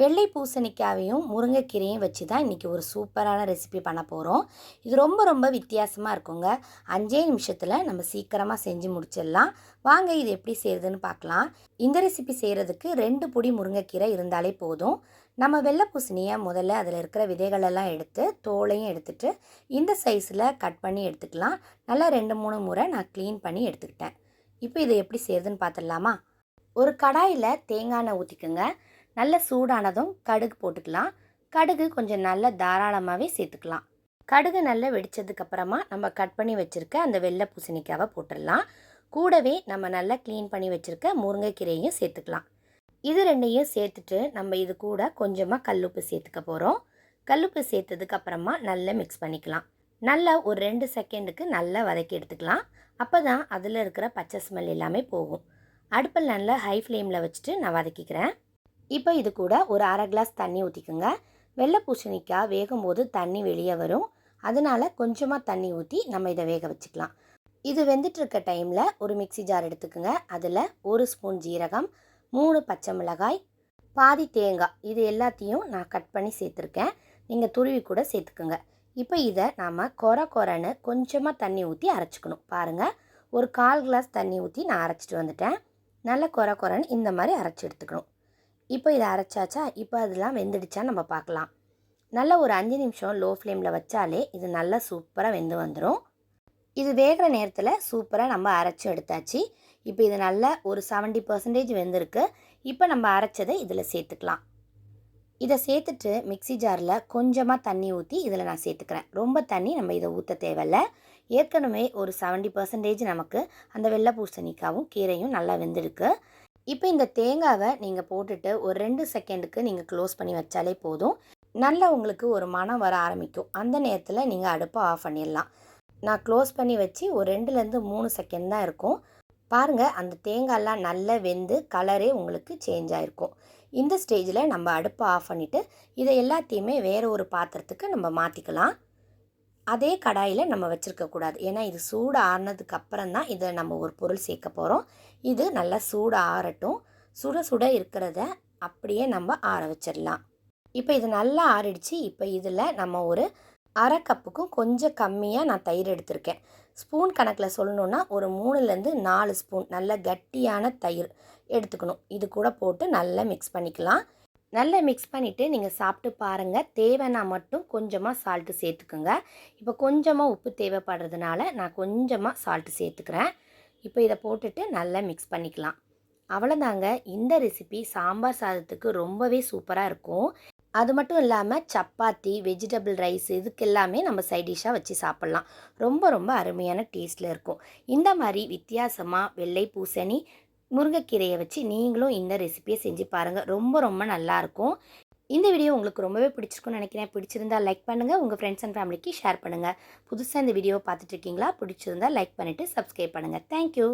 வெள்ளை பூசணிக்காவையும் முருங்கைக்கீரையும் வச்சு தான் இன்றைக்கி ஒரு சூப்பரான ரெசிபி பண்ண போகிறோம் இது ரொம்ப ரொம்ப வித்தியாசமாக இருக்குங்க. அஞ்சே நிமிஷத்தில் நம்ம சீக்கிரமாக செஞ்சு முடிச்சிடலாம். வாங்க இது எப்படி செய்கிறதுன்னு பார்க்கலாம். இந்த ரெசிபி செய்கிறதுக்கு ரெண்டு பொடி முருங்கைக்கீரை இருந்தாலே போதும். நம்ம வெள்ளை பூசணியை முதல்ல அதில் இருக்கிற விதைகளெல்லாம் எடுத்து தோலையும் எடுத்துட்டு இந்த சைஸில் கட் பண்ணி எடுத்துக்கலாம். நல்லா ரெண்டு மூணு முறை நான் க்ளீன் பண்ணி எடுத்துக்கிட்டேன். இப்போ இதை எப்படி செய்கிறதுன்னு பார்த்துடலாமா? ஒரு கடாயில் தேங்காய் எண்ணெய் ஊற்றிக்குங்க நல்ல சூடானதும் கடுகு போட்டுக்கலாம். கடுகு கொஞ்சம் நல்ல தாராளமாகவே சேர்த்துக்கலாம். கடுகு நல்லா வெடித்ததுக்கப்புறமா நம்ம கட் பண்ணி வச்சுருக்க அந்த வெள்ளை பூசணிக்காவை போட்டுடலாம். கூடவே நம்ம நல்லா க்ளீன் பண்ணி வச்சுருக்க முருங்கைக்கீரையும் சேர்த்துக்கலாம். இது ரெண்டையும் சேர்த்துட்டு நம்ம இது கூட கொஞ்சமாக கல்லுப்பு சேர்த்துக்க போகிறோம் கல்லுப்பு சேர்த்ததுக்கப்புறமா நல்லா மிக்ஸ் பண்ணிக்கலாம். நல்லா ஒரு ரெண்டு செகண்டுக்கு நல்லா வதக்கி எடுத்துக்கலாம். அப்போ தான் அதில் இருக்கிற பச்சை ஸ்மெல் எல்லாமே போகும். அடுப்பில் நல்லா ஹை ஃப்ளேமில் வச்சுட்டு நான் வதக்கிக்கிறேன். இப்போ இது கூட ஒரு அரை கிளாஸ் தண்ணி ஊற்றிக்குங்க வெள்ளை பூசணிக்காய் வேகும் போது தண்ணி வெளியே வரும். அதனால் கொஞ்சமாக தண்ணி ஊற்றி நம்ம இதை வேக வச்சுக்கலாம். இது வெந்துட்டுருக்க டைமில் ஒரு மிக்சி ஜார் எடுத்துக்கோங்க. அதில் ஒரு ஸ்பூன் ஜீரகம் மூணு பச்சை மிளகாய் பாதி தேங்காய். இது எல்லாத்தையும் நான் கட் பண்ணி சேர்த்துருக்கேன். நீங்கள் துருவி கூட சேர்த்துக்குங்க. இப்போ இதை நாம் கொர கொரன்னு கொஞ்சமாக தண்ணி ஊற்றி அரைச்சிக்கணும். பாருங்கள் ஒரு கால் கிளாஸ் தண்ணி ஊற்றி நான் அரைச்சிட்டு வந்துட்டேன். நல்ல கொர கொரன்னு இந்த மாதிரி அரைச்சி எடுத்துக்கணும். இப்போ இதை அரைச்சாச்சா? இப்போ அதெல்லாம் வெந்துடுச்சா நம்ம பார்க்கலாம். நல்லா ஒரு அஞ்சு நிமிஷம் லோ ஃப்ளேமில் வச்சாலே இது நல்லா சூப்பராக வெந்து வந்துடும் இது வேகிற நேரத்தில் சூப்பராக நம்ம அரைச்சி எடுத்தாச்சு. இப்போ இது நல்லா ஒரு செவன்ட்டி பர்சன்டேஜ் வெந்திருக்கு. இப்போ நம்ம அரைச்சதை இதில் சேர்த்துக்கலாம். இதை சேர்த்துட்டு மிக்சி ஜாரில் கொஞ்சமாக தண்ணி ஊற்றி இதில் நான் சேர்த்துக்கிறேன். ரொம்ப தண்ணி நம்ம இதை ஊற்ற தேவையில்ல. ஏற்கனவே ஒரு செவன்ட்டி பர்சன்டேஜ் நமக்கு அந்த வெள்ளை பூசணிக்காவும் கீரையும் நல்லா வெந்திருக்கு. இப்போ இந்த தேங்காவை நீங்கள் போட்டுட்டு ஒரு ரெண்டு செகண்டுக்கு நீங்கள் க்ளோஸ் பண்ணி வச்சாலே போதும். நல்லா உங்களுக்கு ஒரு மனம் வர ஆரம்பிக்கும். அந்த நேரத்தில் நீங்கள் அடுப்பை ஆஃப் பண்ணிடலாம். நான் க்ளோஸ் பண்ணி வச்சு ஒரு ரெண்டுலேருந்து மூணு செகண்ட் தான் இருக்கும். பாருங்கள் அந்த தேங்காயெல்லாம் நல்லா வெந்து கலரே உங்களுக்கு சேஞ்ச் ஆகிருக்கும் இந்த ஸ்டேஜில் நம்ம அடுப்பை ஆஃப் பண்ணிவிட்டு இதை எல்லாத்தையுமே வேறு ஒரு பாத்திரத்துக்கு நம்ம மாற்றிக்கலாம் அதே கடாயில் நம்ம வச்சுருக்கக்கூடாது ஏன்னா இது சூடு ஆறுனதுக்கு அப்புறம் தான் இதை நம்ம ஒரு பொருள் சேர்க்க போகிறோம் இது நல்லா சூடு ஆறட்டும். சுட சுட இருக்கிறத அப்படியே நம்ம ஆற வச்சிடலாம். இப்போ இது நல்லா ஆறிடுச்சு. இப்போ இதில் நம்ம ஒரு அரை கப்புக்கும் கொஞ்சம் கம்மியாக நான் தயிர் எடுத்திருக்கேன். ஸ்பூன் கணக்கில் சொல்லணுன்னா ஒரு மூணுலேருந்து நாலு ஸ்பூன் நல்ல கட்டியான தயிர் எடுத்துக்கணும். இது கூட போட்டு நல்லா மிக்ஸ் பண்ணிக்கலாம். நல்லா மிக்ஸ் பண்ணிவிட்டு நீங்கள் சாப்பிட்டு பாருங்கள் தேவைன்னா மட்டும் கொஞ்சமாக சால்ட்டு சேர்த்துக்குங்க. இப்போ கொஞ்சமாக உப்பு தேவைப்படுறதுனால நான் கொஞ்சமாக சால்ட்டு சேர்த்துக்கிறேன். இப்போ இதை போட்டுட்டு நல்லா மிக்ஸ் பண்ணிக்கலாம். அவ்வளோதாங்க இந்த ரெசிபி சாம்பார் சாதத்துக்கு ரொம்பவே சூப்பராக இருக்கும். அது மட்டும் இல்லாமல் சப்பாத்தி வெஜிடபிள் ரைஸ் இதுக்கு எல்லாமே நம்ம சைட் டிஷ்ஷாக வச்சு சாப்பிட்லாம். ரொம்ப ரொம்ப அருமையான டேஸ்ட்டில் இருக்கும். இந்த மாதிரி வித்தியாசமாக வெள்ளை பூசணி முருங்கைக்கீரையை வச்சு நீங்களும் இந்த ரெசிபியை செஞ்சு பாருங்கள் ரொம்ப ரொம்ப நல்லாயிருக்கும் இந்த வீடியோ உங்களுக்கு ரொம்பவே பிடிச்சிருக்கும்னு நினைக்கிறேன். பிடிச்சிருந்தா லைக் பண்ணுங்கள் உங்கள் ஃப்ரெண்ட்ஸ் அண்ட் ஃபேமிலிக்கு ஷேர் பண்ணுங்கள் புதுசாக இந்த வீடியோவை பார்த்துட்ருக்கீங்களா பிடிச்சிருந்தா லைக் பண்ணிவிட்டு சப்ஸ்கிரைப் பண்ணுங்கள் தேங்க்யூ